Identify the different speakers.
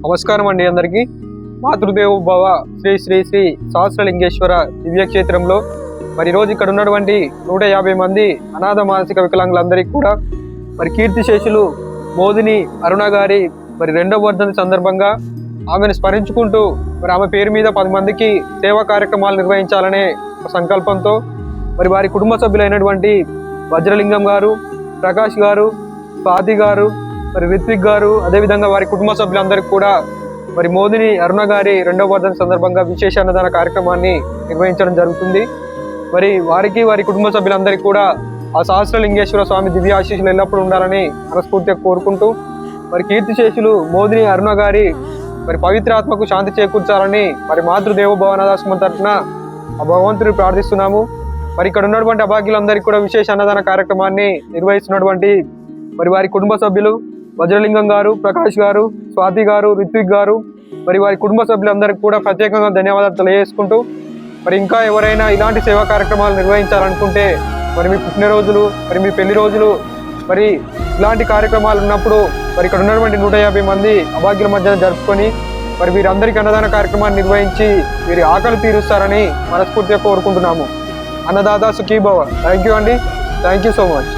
Speaker 1: నమస్కారం అండి అందరికీ. మాతృదేవ భవ శ్రీ శ్రీ శ్రీ సహస్రలింగేశ్వర దివ్యక్షేత్రంలో మరి రోజు ఇక్కడ ఉన్నటువంటి నూట యాభై మంది అనాథ మానసిక వికలాంగులందరికీ కూడా మరి కీర్తిశేషులు మోదిని అరుణ గారి మరి రెండవ వర్ధన సందర్భంగా ఆమెను స్మరించుకుంటూ మరి ఆమె పేరు మీద పది మందికి సేవా కార్యక్రమాలు నిర్వహించాలనే సంకల్పంతో మరి వారి కుటుంబ సభ్యులైనటువంటి వజ్రలింగం గారు ప్రకాష్ గారు స్వాతి గారు మరి రిత్విక్ గారు అదేవిధంగా వారి కుటుంబ సభ్యులందరికీ కూడా మరి మోదిని అరుణ గారి రెండవ వర్ధన సందర్భంగా విశేష అన్నదాన కార్యక్రమాన్ని నిర్వహించడం జరుగుతుంది. మరి వారికి వారి కుటుంబ సభ్యులందరికీ కూడా ఆ సహస్రలింగేశ్వర స్వామి దివ్య ఆశీస్సులు ఎల్లప్పుడూ ఉండాలని మనస్ఫూర్తిగా కోరుకుంటూ మరి కీర్తిశేషులు మోదిని అరుణ గారి మరి పవిత్రాత్మకు శాంతి చేకూర్చాలని మరి మాతృదేవ భవనాదాశ్రమం తరఫున ఆ భగవంతుని ప్రార్థిస్తున్నాము. మరి ఇక్కడ ఉన్నటువంటి అభాగ్యులందరికీ కూడా విశేష అన్నదాన కార్యక్రమాన్ని నిర్వహిస్తున్నటువంటి మరి వారి కుటుంబ సభ్యులు వజ్రలింగం గారు ప్రకాష్ గారు స్వాతి గారు రిత్విక్ గారు మరి వారి కుటుంబ సభ్యులందరికీ కూడా ప్రత్యేకంగా ధన్యవాదాలు తెలియజేసుకుంటూ మరి ఇంకా ఎవరైనా ఇలాంటి సేవా కార్యక్రమాలు నిర్వహించాలనుకుంటే మరి మీ పుట్టినరోజులు మరి మీ పెళ్ళి రోజులు మరి ఇలాంటి కార్యక్రమాలు ఉన్నప్పుడు మరి ఇక్కడ ఉన్నటువంటి నూట యాభై మంది అభాగ్యుల మధ్య జరుపుకొని మరి వీరందరికీ అన్నదాన కార్యక్రమాన్ని నిర్వహించి వీరి ఆకలి తీరుస్తారని మనస్ఫూర్తిగా కోరుకుంటున్నాము. అన్నదాత సుఖీభవ. థ్యాంక్ యూ అండి. Thank you so much